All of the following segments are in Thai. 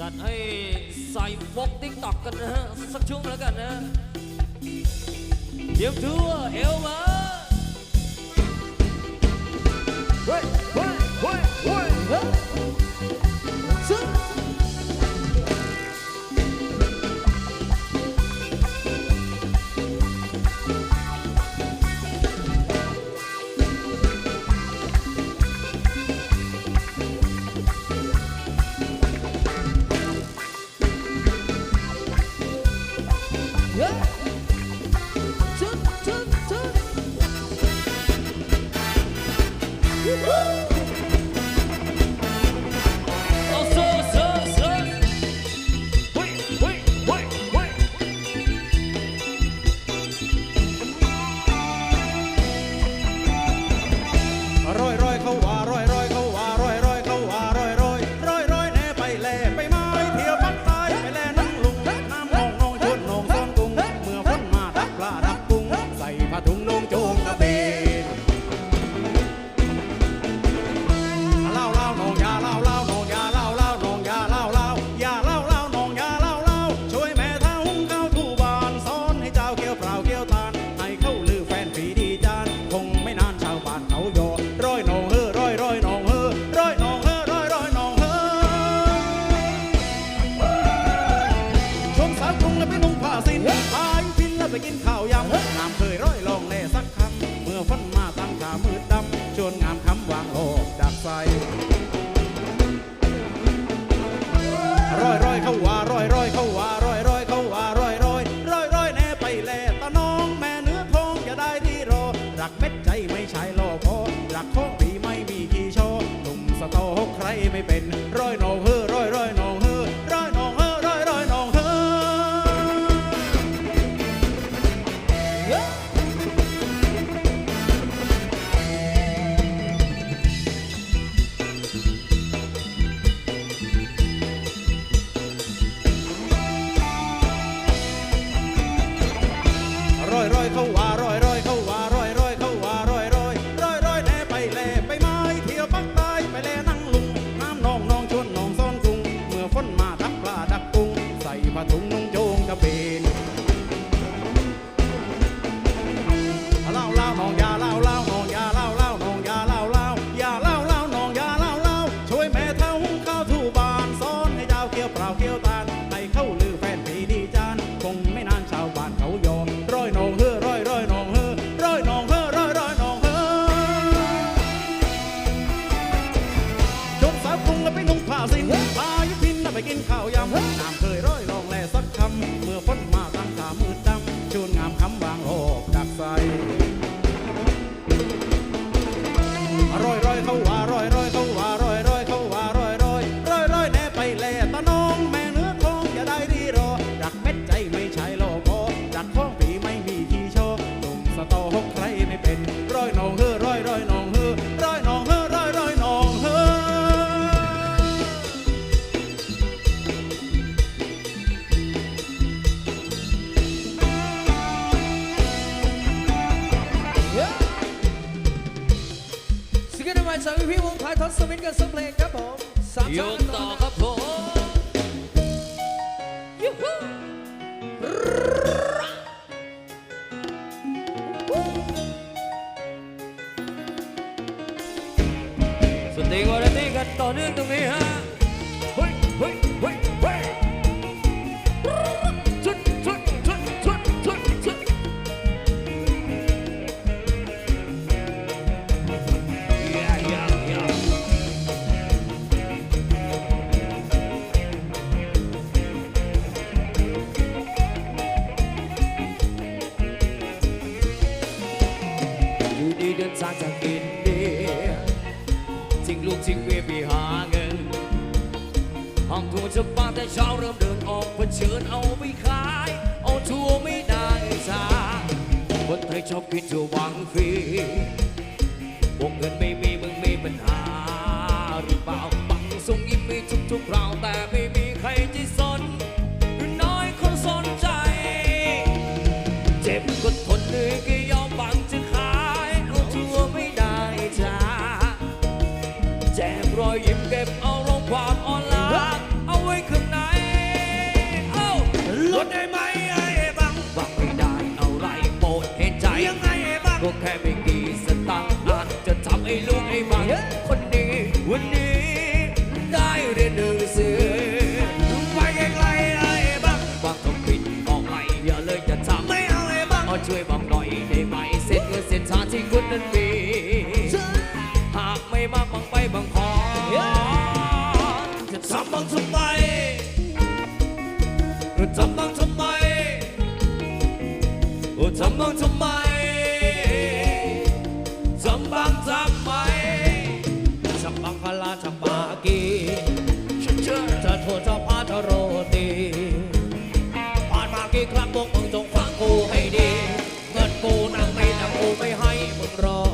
จัดให้ใส่บล็อกติ๊กต็อกกันนะสักช่วงแล้วกันนะเดี๋ยวตัวเอวมาเฮ้ย จากสามีพี่วงพายทศมิตกับสมเพลงครับผมสามยกต่อครับผมยูฮูสติวาระตีกันต่อเนื่องตรงนี้ฮะาเริ่มเดินออกเนเชิญเอาไปขาย เอาทัวร์ไม่ได้จ้าคนไทยชอบกินถั่วหวังฟรีวงเงินไม่มี ทำบ้างทำไมจำบังทำไมชับบังคลาชับบากีจะโทษเจ้าพาทโรตีผ่านมากี่ครั้งพวกมึงจงฟังกูให้ดี เงินกูนั่งไม่นั่งกูไม่ให้มึงรอ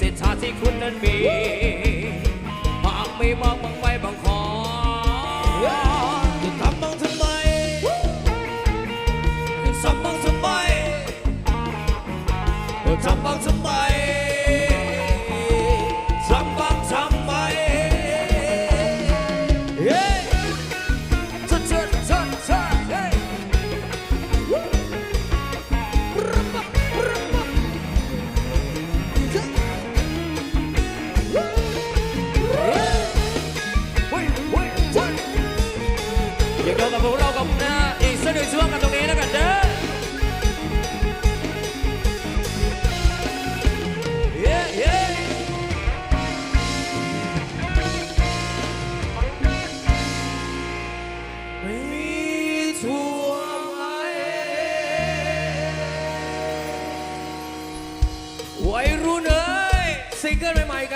สร็จก็เสร็จชาที่คุณนั้นมี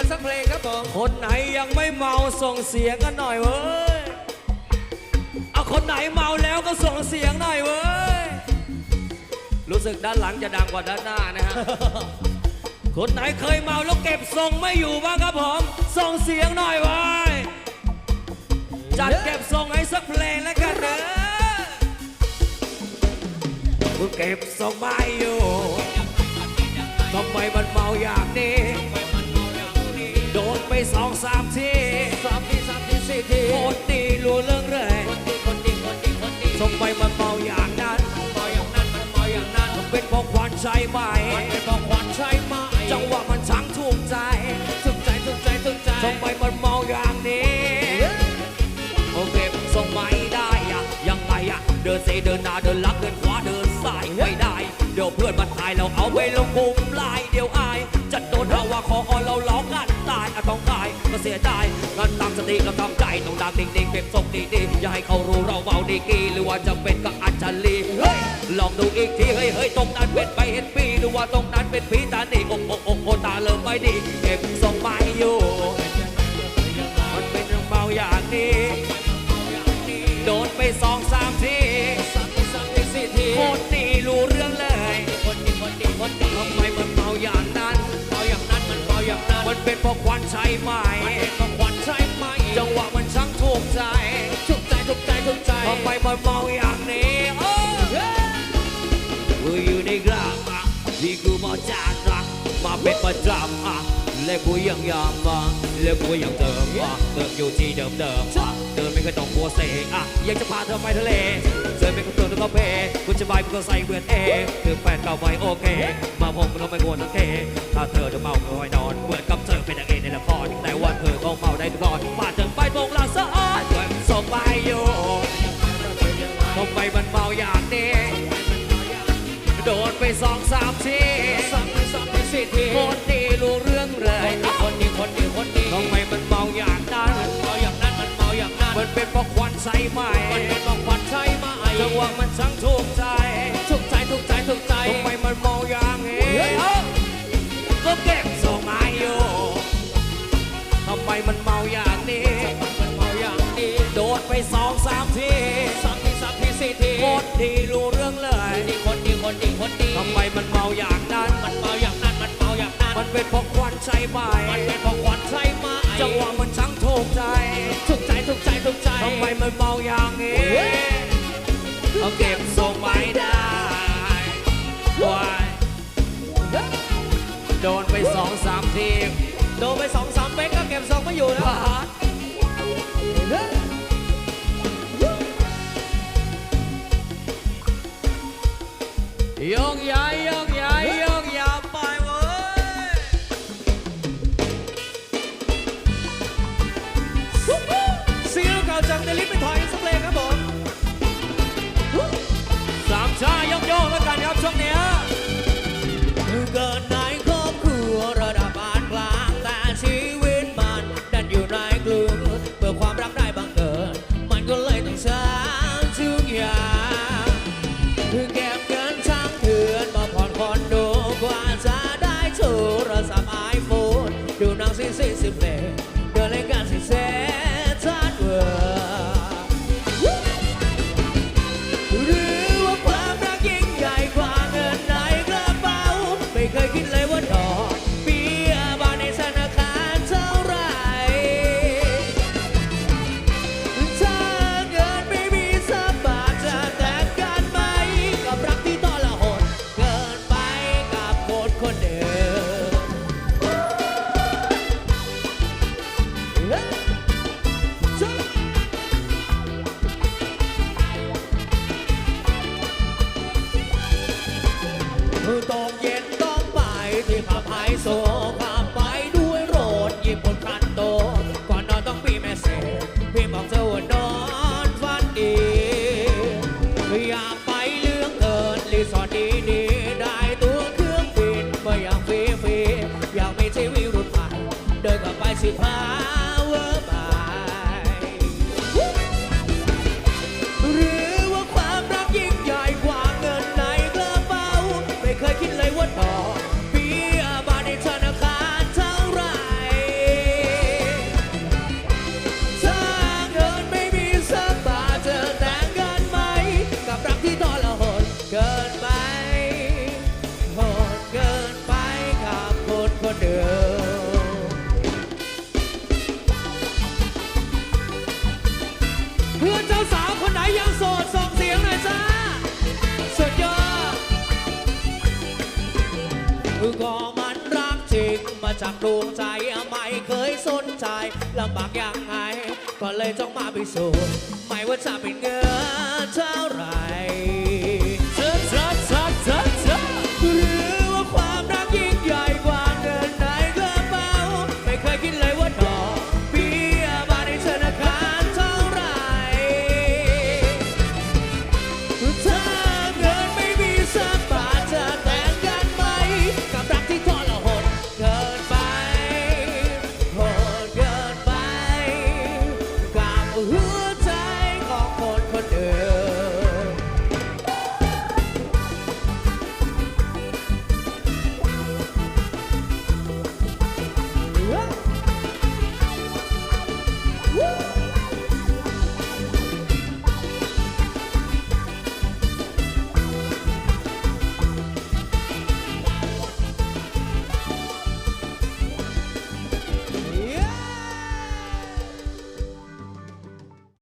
กันสักเพลงครับผมคนไหนยังไม่เมาส่งเสียงกันหน่อยเว้ยเอาคนไหนเมาแล้วก็ส่งเสียงหน่อยเว้ยรู้สึกด้านหลังจะดังกว่าด้านหน้านะฮะ คนไหนเคยเมาแล้วเก็บทรงไม่อยู่บ้างครับผมส่งเสียงหน่อยเว้ยจัดเก็บทรงให้สักเพลงแล้วกันเด้อกูเก็บทรงไม่อยู่ทำไมมันเมาอย่างนี้ ไปสองสามทีสามทีสามทีสี่ทีโคตรดีรู้เรื่องเลยคนดีคนดีคนดีทำไมมันเมาอย่างนั้นเมาอย่างนั้นมันเมาอย่างนั้นมันเป็นเพราะควันใช่ไหมมันเป็นของขวัญใช่ไหมจังหวะมันช่างถูกใจสุขใจสุขใจสุขใจทำไมมันเมาอย่างนี้โอเคส่งไม่ได้อะยังไงอะเดินเซเดินหน้าเดินหลังเดินขวาเดินซ้ายไม่ได้เดี๋ยวเพื่อนมันถ่ายเราเอาไปลงก เสียดายงั้นตั้งสติก็ทำใจต้องดังนิ่งๆเก็บทรงดีๆอย่าให้เขารู้เราเมาดีกีหรือว่าจะเป็นก็อัญชลีเฮ้ยลองดูอีกทีเฮ้ยเฮ้ยตรงนั้นเป็นไปเห็นปีหรือว่าตรงนั้นเป็นผีตาหนีโอ้โอ้โอ้โอตาเริ่มไม่ดีเก็บทรงไม่อยู่มันเป็นเรื่องเมาอย่างนี้โดนไปสองสามทีโคตรดีรู้เรื่องเลยคนดีคนดีคนดีทำไมมันเมาอย่างนั้นเมาอย่างนั้นมันเมาอย่างนั้นมันเป็นเพราะ เป็นประจำอะและกูยังยามมาและกูยังเติมอะเติมอยู่ที่เดิมเดิมอะเดินไม่เคยต้องกลัวเสอะอยากจะพาเธอไปทะเลเจอเป็นคนเตือนแล้วก็เพกูจะไปกูก็ใส่เวทเอคือแฟนเก่าไปโอเค มาผมก็ไม่ควรโอเคถ้าเธอจะเมาก็ให้นอนเหมือนกับเธอเป็นนางเอกในละครแต่ว่าเธอต้องเมาได้ทุกตอนมาถึงไปตรงลาซะอ้อนด้วยส่งไปอยู่ทำไมมันเมาอย่างนี้โดนไปสองสามที เป็นปอกควันใส่ใหม่มันเป็นปอกควันใสใหม่จังหวะมันสั่งถูกใจถูกใจถูกใจถูกใจทำไมมันมองอย่างนี้ก็เก็บส่งอายุทำไมมันเมาอย่างนี้โดดไปสองสามทีสามทีสามทีสี่ทีคตดีรู้เรื่องเลยดีคนดีคนดีคนดีทำไมมันเมาอย่างนั้น มันเมาอย่างนั้นมันเมาอย่างนั้นมันเป็นเพราควันใสใหม่มันเป็นเพราควันใสใหม่จังหวะมันช่างถูกใจถูกใจ ทำไมมันมองอย่างนี้เอาเก็บทรงไม่ได้วายโดนไปสองสามที โดนไปสองสามเป๊กก็เก็บทรงไม่อยู่แล้ว declare ต่อไจากดวงใจไม่เคยสนใจลำบากยังไง ก็เลยต้องมาพิสูจน์ไม่ว่าจะเป็นเงินเท่าไหร่